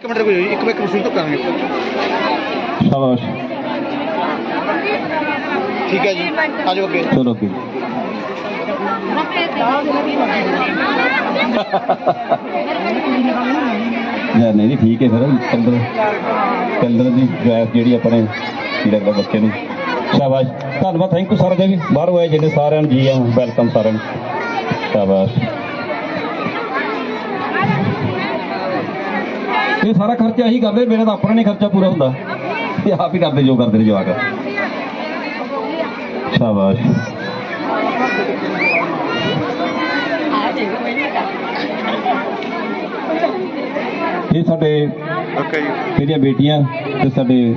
ਇੱਕ ਮਿੰਟ ਰੁਕੋ ਜੀ ਇੱਕ ਮਿੰਟ ਕੁਰਸੀ ਤੋਂ ਕਰਾਂਗੇ। ਸ਼ਾਬਾਸ਼। ਠੀਕ ਹੈ ਜੀ ਆ ਜਾਓ ਅੱਗੇ। ਚਲੋ ਅੱਗੇ। ਯਾਰ ਨਹੀਂ ਨਹੀਂ ਠੀਕ ਹੈ ਫਿਰ ਕਲਰ ਕਲਰ ਦੀ ਡਰੈਸ ਜਿਹੜੀ ਆਪਣੇ ਕੀ ਲੱਗਦਾ ਬੱਚੇ ਨੂੰ। ਸ਼ਾਬਾਸ਼। ਧੰਨਵਾਦ ਥੈਂਕ ਯੂ ਸਾਰਿਆਂ ਦਾ ਵੀ। ਬਾਹਰੋਂ ਆਏ ਜਿਹੜੇ ਸਾਰਿਆਂ ਨੂੰ ਜੀ ਆ ਵੈਲਕਮ ਸਾਰਿਆਂ ਨੂੰ। ਸ਼ਾਬਾਸ਼। ਇਹ ਸਾਰਾ ਖਰਚਾ ਇਹੀ ਕਰਦੇ ਮੇਰਾ ਤਾਂ ਆਪਣਾ ਨਹੀਂ ਖਰਚਾ ਪੂਰਾ ਹੁੰਦਾ। ਇਹ ਆਪ ਹੀ ਕਰਦੇ ਜੋ ਕਰਦੇ ਨੇ ਜਵਾਕ। ਸ਼ਾਬਾਸ਼। ਇਹ ਸਾਡੇ ਓਕੇ ਜੀ ਮੇਰੀਆਂ ਬੇਟੀਆਂ ਤੇ ਸਾਡੇ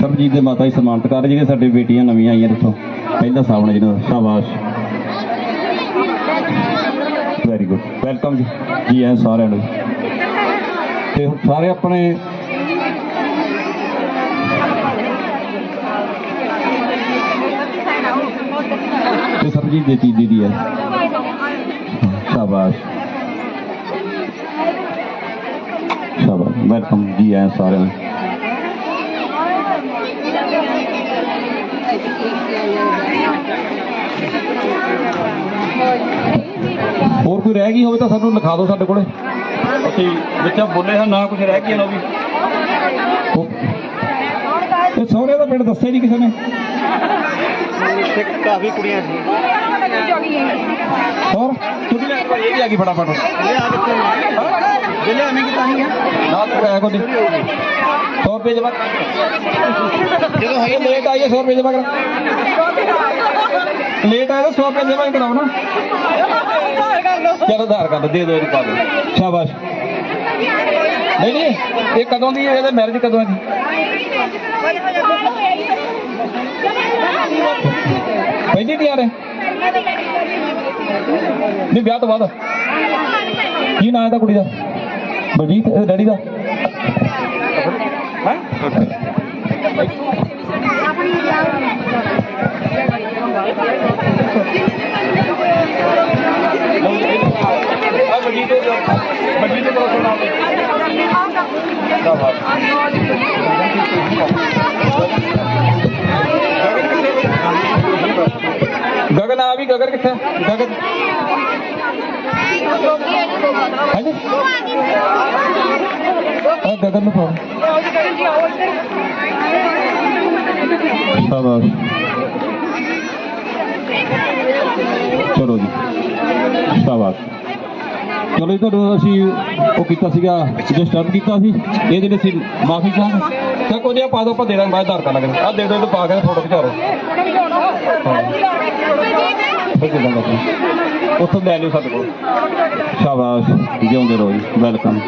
ਸਰਬਜੀਤ ਦੇ ਮਾਤਾ ਜੀ ਸਨਮਾਨਿਤ ਕਰ ਰਹੇ ਜਿਹੜੇ ਸਾਡੇ ਬੇਟੀਆਂ ਨਵੀਆਂ ਆਈਆਂ ਇੱਥੋਂ। ਪਹਿਲਾ ਸਾਹਮਣੇ ਜਿਹਨਾਂ ਦਾ। ਸ਼ਾਬਾਸ਼। ਵੈਰੀ ਗੁੱਡ ਵੈਲਕਮ ਜੀ। ਜੀ ਆਇਆਂ ਸਾਰਿਆਂ ਨੂੰ। ਤੇ ਸਾਰੇ ਆਪਣੇ ਤੇ ਸਰਬਜੀਤ ਦੇ ਚੀਜ਼ ਦੀ ਹੈ। ਸ਼ਾਬਾਸ਼। ਸ਼ਾਬਾਸ਼। ਵੈਲਕਮ ਜੀ ਆਇਆਂ ਸਾਰਿਆਂ ਨੂੰ। ਹੋਰ ਕੋਈ ਰਹਿ ਗਈ ਹੋਵੇ ਤਾਂ ਸਾਨੂੰ ਲਿਖਾ ਦਿਓ ਸਾਡੇ ਕੋਲੇ। ਅਸੀਂ ਵਿੱਚ ਬੋਲੇ ਹਾਂ ਨਾ ਕੁਝ ਰਹਿ ਗਿਆ ਨਾ ਵੀ। ਇਹ ਸਹੁਰੇ ਦਾ ਪਿੰਡ ਦੱਸਿਆ ਨਹੀਂ ਕਿਸੇ ਨੇ? ਇੱਥੇ ਕਾਫੀ ਕੁੜੀਆਂ ਸੀ। ਹੋਰ? ਤੁਸੀਂ ਲੈ ਕੇ ਇਹ ਵੀ ਆ ਗਈ ਫਟਾਫਟ ਇਹ ਆ ਦੇਖੋ ਬਿੱਲੇ ਐਵੇਂ ਕੀਤਾ ਨਹੀਂ ਹੈ ਨਾ ਤੂੰ ਆਇਆ ਕੋਈ 100 ਰੁਪਏ ਜਮਾ ਜਦੋਂ ਹੈ ਲੇਟ ਆਈਏ 100 ਰੁਪਏ ਜਮਾ ਕਰਾ। ਲੇਟ ਆਇਆ ਤਾਂ 100 ਰੁਪਏ ਜਮਾ ਕਰਾਓ ਨਾ। ਚਲੋ ਆਧਾਰ ਕਾਰਡ ਦੇ ਦਿਓ ਇਹਨੂੰ ਪਾ ਦਿਓ। ਸ਼ਾਬਾਸ਼। ਨਹੀਂ ਨਹੀਂ, ਇਹ ਕਦੋਂ ਦੀ ਇਹਦੇ ਮੈਰਿਜ ਕਦੋਂ ਹੈ ਜੀ? ਪਹਿਲੀ ਤਿਆਰ ਹੈ। ਨਹੀਂ, ਵਿਆਹ ਤੋਂ ਬਾਅਦ। ਕੀ ਨਾਂ ਹੈ ਤਾਂ ਕੁੜੀ ਦਾ? ਬਲਜੀਤ ਡੈਡੀ ਦਾ? ਹੈ? ਗਗਨ ਕਿੱਥੇ ਹੈ? ਹਾਂਜੀ। ਆ ਗਗਨ ਨੂੰ ਪਾਓ ਸ਼ਾਬਾਸ਼। ਚਲੋ ਜੀ। ਸ਼ਾਬਾਸ਼। ਚਲੋ ਜੀ, ਤੁਹਾਨੂੰ ਅਸੀਂ ਉਹ ਕੀਤਾ ਸੀਗਾ ਜੋ ਸਟਾਰਟ ਕੀਤਾ ਸੀ। ਇਹ ਜਿਹੜੇ ਸੀ, ਮਾਫੀ ਚਾਹਾਂਗੇ ਤਾਂ ਕੋਈ ਨਹੀਂ ਪਾ ਦੋ ਆਪਾਂ ਦੇ ਦਾਂਗੇ ਬਾਅਦ ਧਾਰ ਕਰ ਲਾਂਗੇ ਆ ਦੇ ਦੋ ਇਹਨੂੰ ਪਾ ਕੇ ਫੋਟੋ ਖਿਚਾ ਫਿਰ ਕਿਦਾਂ ਕਰਨਾ ਉੱਥੋਂ ਲੈ ਲਿਓ ਸਾਡੇ ਕੋਲ। ਸ਼ਾਬਾਸ਼ ਜਿਉਂਦੇ ਰਹੋ ਜੀ ਵੈਲਕਮ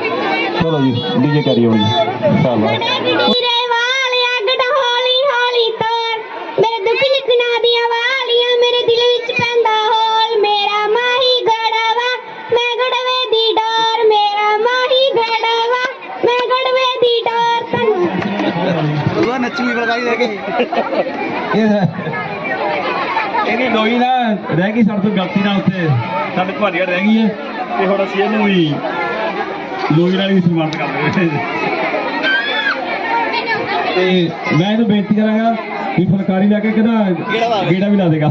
ਚਲੋ ਜੀ ਡੀਜੇ ਕਰੀਓ ਜੀ ਸ਼ਾਬਾਸ਼। ਮੇਰੇ ਵਾਲਿਆ ਗੱਡ ਇਹਦੀ ਲੋਈ ਨਾ ਰਹਿ ਗਈ ਸਾਡੇ ਤੋਂ ਗਲਤੀ ਨਾਲ ਉੱਥੇ। ਸਾਡੇ ਤੁਹਾਡੀ ਰਹਿ ਗਈ ਹੈ ਤੇ ਹੁਣ ਅਸੀਂ ਇਹਨੂੰ ਵੀ ਲੋਈ ਨਾਲ ਹੀ ਸਨਮਾਨਿਤ ਕਰ ਰਹੇ ਤੇ ਮੈਂ ਇਹਨੂੰ ਬੇਨਤੀ ਕਰਾਂਗਾ ਵੀ ਫੁਲਕਾਰੀ ਲੈ ਕੇ ਕਿਹਦਾ ਗੇੜਾ ਵੀ ਲਾ ਦੇਗਾ।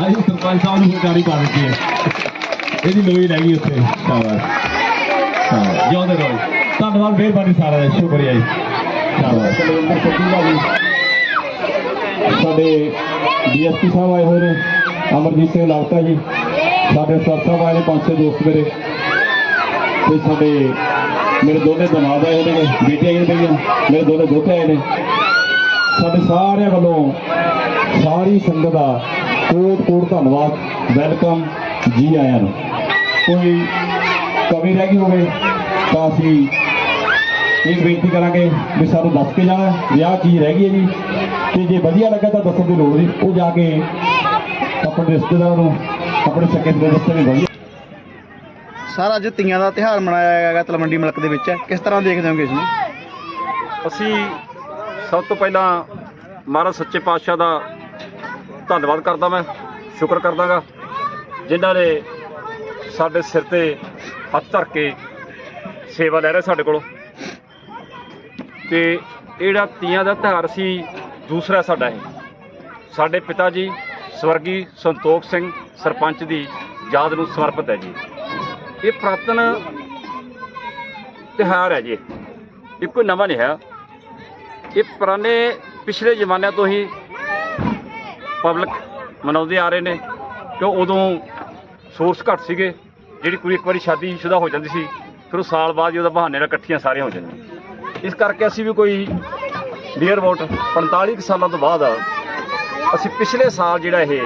ਅੱਜ ਸਰਪੰਚ ਸਾਹਿਬ ਨੂੰ ਫੁਲਕਾਰੀ ਪਾ ਦਿੱਤੀ ਹੈ। ਇਹਦੀ ਲੋਈ ਰਹਿ ਗਈ ਉੱਥੇ। ਸ਼ਾਬਾਸ਼। ਜਿਉਂਦੇ ਰਹੋ। ਧੰਨਵਾਦ ਮਿਹਰਬਾਨੀ ਸਾਰਿਆਂ ਦਾ। ਸ਼ੁਕਰੀਆ ਜੀ। ਕੁਲਵਿੰਦਰ ਸੱਤੀ ਦਾ ਵੀ ਸਾਡੇ ਡੀਐਸਪੀ ਸਾਹਿਬ ਆਏ ਹੋਏ ਨੇ, ਅਮਰਜੀਤ ਸਿੰਘ ਲਾਵਟਾ ਜੀ, ਸਾਡੇ ਸਰ ਸਾਹਿਬ ਆਏ ਨੇ ਪੰਜ ਛੇ ਦੋਸਤ ਮੇਰੇ, ਤੇ ਸਾਡੇ ਮੇਰੇ ਦੋਨੇ ਦਮਾਦ ਆਏ ਹੋਏ ਨੇ ਬੇਟੀਆਂ ਆਈਆਂ ਨੇ ਮੇਰੀਆਂ ਮੇਰੇ ਦੋਨੇ ਦੋਤੇ ਆਏ ਨੇ। ਸਾਡੇ ਸਾਰਿਆਂ ਵੱਲੋਂ ਸਾਰੀ ਸੰਗਤ ਦਾ ਕੋਟ ਕੋਟ ਧੰਨਵਾਦ, ਵੈਲਕਮ ਜੀ ਆਇਆਂ ਨੂੰ। ਕੋਈ ਕਮੀ ਰਹਿ ਗਈ ਹੋਵੇ ਤਾਂ ਅਸੀਂ ਇਹ ਬੇਨਤੀ ਕਰਾਂਗੇ ਵੀ ਸਾਨੂੰ ਦੱਸ ਕੇ ਜਾਣਾ ਵੀ ਆਹ ਚੀਜ਼ ਰਹਿ ਗਈ ਹੈ ਜੀ। ਤੇ ਜੇ ਵਧੀਆ ਲੱਗਾ ਤਾਂ ਦੱਸਣ ਦੀ ਲੋੜ ਨਹੀਂ। ਉਹ ਜਾ ਕੇ ਆਪਣੇ ਰਿਸ਼ਤੇਦਾਰਾਂ ਨੂੰ ਆਪਣੇ ਸਕੇ ਦੇ ਦੱਸਣ ਵਧੀਆ ਸਾਰਾ ਅੱਜ ਤੀਆਂ ਦਾ ਤਿਹਾਰ ਮਨਾਇਆ ਗਿਆ ਤਲਵੰਡੀ ਮਲਕ ਦੇ ਵਿੱਚ। ਕਿਸ ਤਰ੍ਹਾਂ ਦੇਖਦੇ ਹੋਗੇ ਇਸ ਨੂੰ? ਅਸੀਂ ਸਭ ਤੋਂ ਪਹਿਲਾਂ ਮਹਾਰਾਜ ਸੱਚੇ ਪਾਤਸ਼ਾਹ ਦਾ ਧੰਨਵਾਦ ਕਰਦਾ ਮੈਂ ਸ਼ੁਕਰ ਕਰਦਾਗਾ ਜਿਨ੍ਹਾਂ ਨੇ ਸਾਡੇ ਸਿਰ ਤੇ ਹੱਥ ਧਰ ਕੇ ਸੇਵਾ ਲੈ ਰਹੇ ਸਾਡੇ ਕੋਲੋਂ। ਤੇ ਇਹ ਜਿਹੜਾ ਤੀਆਂ ਦਾ ਤਿਉਹਾਰ ਸੀ, ਦੂਸਰਾ ਸਾਡਾ ਇਹ। ਸਾਡੇ ਪਿਤਾ ਜੀ ਸਵਰਗੀ ਸੰਤੋਖ ਸਿੰਘ ਸਰਪੰਚ ਦੀ ਯਾਦ ਨੂੰ ਸਮਰਪਿਤ ਹੈ ਜੀ। ਇਹ ਪ੍ਰਾਤਨ ਤਿਉਹਾਰ ਹੈ ਜੀ। ਇਹ ਕੋਈ ਨਵਾਂ ਨਹੀਂ ਹੈ। ਇਹ ਪੁਰਾਣੇ ਪਿਛਲੇ ਜ਼ਮਾਨਿਆਂ ਤੋਂ ਹੀ ਪਬਲਿਕ ਮਨਾਉਂਦੇ ਆ ਰਹੇ ਨੇ, ਕਿਉਂ ਉਦੋਂ ਸੋਰਸ ਘੱਟ ਸੀਗੇ। ਜਿਹੜੀ ਕੁੜੀ ਇੱਕ ਵਾਰੀ ਸ਼ਾਦੀ ਸ਼ੁਦਾ ਹੋ ਜਾਂਦੀ ਸੀ, ਫਿਰ ਉਹ ਸਾਲ ਬਾਅਦ ਹੀ ਉਹਦਾ ਬਹਾਨੇ ਨਾਲ ਇਕੱਠੀਆਂ ਸਾਰੀਆਂ ਹੋ ਜਾਂਦੀਆਂ। ਇਸ ਕਰਕੇ ਅਸੀਂ ਵੀ ਕੋਈ ਨੀਅਰ ਅਬਾਊਟ 45 ਕੁ ਸਾਲਾਂ ਤੋਂ ਬਾਅਦ ਅਸੀਂ ਪਿਛਲੇ ਸਾਲ ਜਿਹੜਾ ਇਹ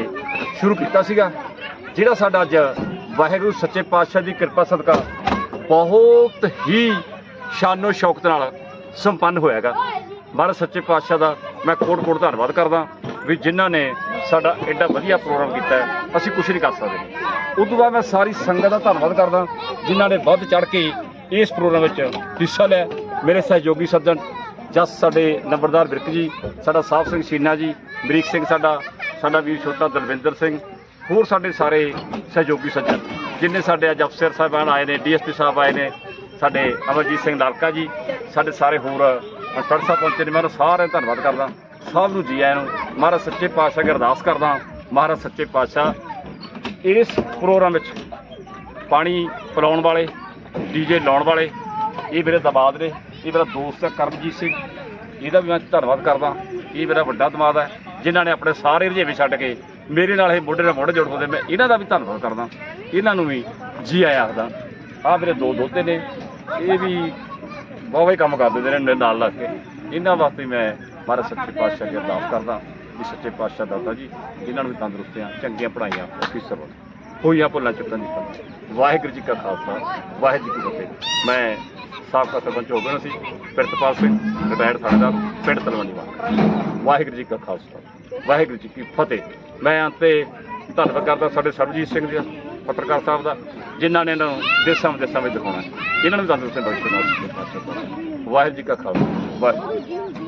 ਸ਼ੁਰੂ ਕੀਤਾ ਸੀਗਾ, ਜਿਹੜਾ ਸਾਡਾ ਅੱਜ ਵਾਹਿਗੁਰੂ ਸੱਚੇ ਪਾਤਸ਼ਾਹ ਦੀ ਕਿਰਪਾ ਸਦਕਾ ਬਹੁਤ ਹੀ ਸ਼ਾਨੋ ਸ਼ੌਕਤ ਨਾਲ ਸੰਪੰਨ ਹੋਇਆਗਾ ਮਹਾਰਾਜ ਸੱਚੇ ਪਾਤਸ਼ਾਹ ਦਾ ਮੈਂ ਕੋਟ ਕੋਟ ਧੰਨਵਾਦ ਕਰਦਾ ਵੀ ਜਿਨ੍ਹਾਂ ਨੇ ਸਾਡਾ ਐਡਾ ਵਧੀਆ ਪ੍ਰੋਗਰਾਮ ਕੀਤਾ ਅਸੀਂ ਕੁਝ ਨਹੀਂ ਕਰ ਸਕਦੇ। ਉਸ ਤੋਂ ਬਾਅਦ ਮੈਂ ਸਾਰੀ ਸੰਗਤ ਦਾ ਧੰਨਵਾਦ ਕਰਦਾ, ਜਿਨ੍ਹਾਂ ਨੇ ਵੱਧ ਚੜ ਕੇ ਇਸ ਪ੍ਰੋਗਰਾਮ ਵਿੱਚ ਹਿੱਸਾ ਲਿਆ। ਮੇਰੇ ਸਹਿਯੋਗੀ ਸੱਜਣ, ਜਸ ਸਾਡੇ ਨੰਬਰਦਾਰ ਬਿਰਕ ਜੀ, ਸਾਡਾ ਸਾਹਿਬ ਸਿੰਘ ਸ਼ੀਨਾ ਜੀ, ਬਰੀਕ ਸਿੰਘ ਸਾਡਾ ਸਾਡਾ ਵੀਰ ਛੋਟਾ ਦਲਵਿੰਦਰ ਸਿੰਘ, ਹੋਰ ਸਾਡੇ ਸਾਰੇ ਸਹਿਯੋਗੀ ਸੱਜਣ, ਜਿੰਨੇ ਸਾਡੇ ਅੱਜ ਅਫਸਰ ਸਾਹਿਬਾਨ ਆਏ ਨੇ, ਡੀਐਸਪੀ ਸਾਹਿਬ ਆਏ ਨੇ, ਸਾਡੇ ਅਮਰਜੀਤ ਸਿੰਘ ਲਾਲਕਾ ਜੀ, ਸਾਡੇ ਸਾਰੇ ਹੋਰ ਇੰਸਪੈਕਟਰ ਸਾਹਿਬ ਪਹੁੰਚੇ ਨੇ, ਮੈਂ ਉਹਨਾਂ ਸਾਰਿਆਂ ਦਾ ਧੰਨਵਾਦ ਕਰਦਾ, ਸਭ ਨੂੰ ਜੀ ਆਇਆਂ ਨੂੰ, ਮਹਾਰਾਜ ਸੱਚੇ ਪਾਤਸ਼ਾਹ ਅਰਦਾਸ ਕਰਦਾ, ਮਹਾਰਾਜ ਸੱਚੇ ਪਾਤਸ਼ਾਹ, ਇਸ ਪ੍ਰੋਗਰਾਮ ਵਿੱਚ ਪਾਣੀ ਪਿਲਾਉਣ ਵਾਲੇ ਡੀਜੇ ਲਾਉਣ ਵਾਲੇ, ਇਹ ਮੇਰੇ ਦਮਾਦ ਨੇ। ਇਹ ਮੇਰਾ ਦੋਸਤ ਹੈ, ਕਰਮਜੀਤ ਸਿੰਘ। ਇਹਦਾ ਵੀ ਮੈਂ ਧੰਨਵਾਦ ਕਰਦਾ। ਇਹ ਮੇਰਾ ਵੱਡਾ ਦਮਾਦ ਹੈ, ਜਿਨ੍ਹਾਂ ਨੇ ਆਪਣੇ ਸਾਰੇ ਰੁਝੇਵੇਂ ਛੱਡ ਕੇ ਮੇਰੇ ਨਾਲ ਇਹ ਮੋਢੇ ਨਾਲ ਮੋਢੇ ਜੋੜ ਹੁੰਦੇ। ਮੈਂ ਇਹਨਾਂ ਦਾ ਵੀ ਧੰਨਵਾਦ ਕਰਦਾ। ਇਹਨਾਂ ਨੂੰ ਵੀ ਜੀ ਆਇਆਂ ਆਖਦਾ। ਆਹ ਮੇਰੇ ਦੋ ਦੋਤੇ ਨੇ। ਇਹ ਵੀ ਬਹੁਤ ਹੀ ਕੰਮ ਕਰਦੇ ਨੇ ਮੇਰੇ ਨਾਲ ਲੱਗ ਕੇ। ਇਹਨਾਂ ਵਾਸਤੇ ਮੈਂ ਮਹਾਰਾਜ ਸੱਚੇ ਪਾਤਸ਼ਾਹ ਦੀ ਅਰਦਾਸ ਕਰਦਾ। ਵੀ ਸੱਚੇ ਪਾਤਸ਼ਾਹ ਦਾਤਾ ਜੀ ਇਹਨਾਂ ਨੂੰ ਵੀ ਤੰਦਰੁਸਤੀਆਂ ਚੰਗੀਆਂ ਪੜਾਈਆਂ ਅਫੀਸਰ ਬਣਨ ਹੋਈਆਂ ਭੁੱਲਾਂ ਚੁੱਕਣ ਦੀ ਵਾਹਿਗੁਰੂ ਜੀ ਕਾ ਖਾਲਸਾ, ਵਾਹਿਗੁਰੂ ਜੀ ਕੀ ਫਤਿਹ। ਮੈਂ ਸਾਬਕਾ ਸਰਪੰਚ ਹੋ ਗਿਆ ਸੀ ਪ੍ਰਿਤਪਾਲ ਸਿੰਘ ਰਿਟਾਇਰਡ ਥਾਣੇਦਾਰ ਪਿੰਡ ਤਲਵੰਡੀ ਵਾਹਿਗੁਰੂ ਜੀ ਕਾ ਖਾਲਸਾ, ਵਾਹਿਗੁਰੂ ਜੀ ਕੀ ਫਤਿਹ। ਮੈਂ ਅੰਤੇ ਧੰਨਵਾਦ ਕਰਦਾ ਸਾਡੇ ਸਰਬਜੀਤ ਸਿੰਘ ਜੀ ਪੱਤਰਕਾਰ ਸਾਹਿਬ ਦਾ, ਜਿਨ੍ਹਾਂ ਨੇ ਇਹਨਾਂ ਨੂੰ ਦੇਸਾਂ ਵਿਦੇਸਾਂ ਵਿੱਚ ਦਿਖਾਉਣਾ ਇਹਨਾਂ ਨੂੰ ਵੀ ਤੰਦਰੁਸਤੀ ਬਖਸ਼ਣਾ ਵਾਹਿਗੁਰੂ ਜੀ ਕਾ ਖਾਲਸਾ, ਵਾਹਿਗੁਰੂ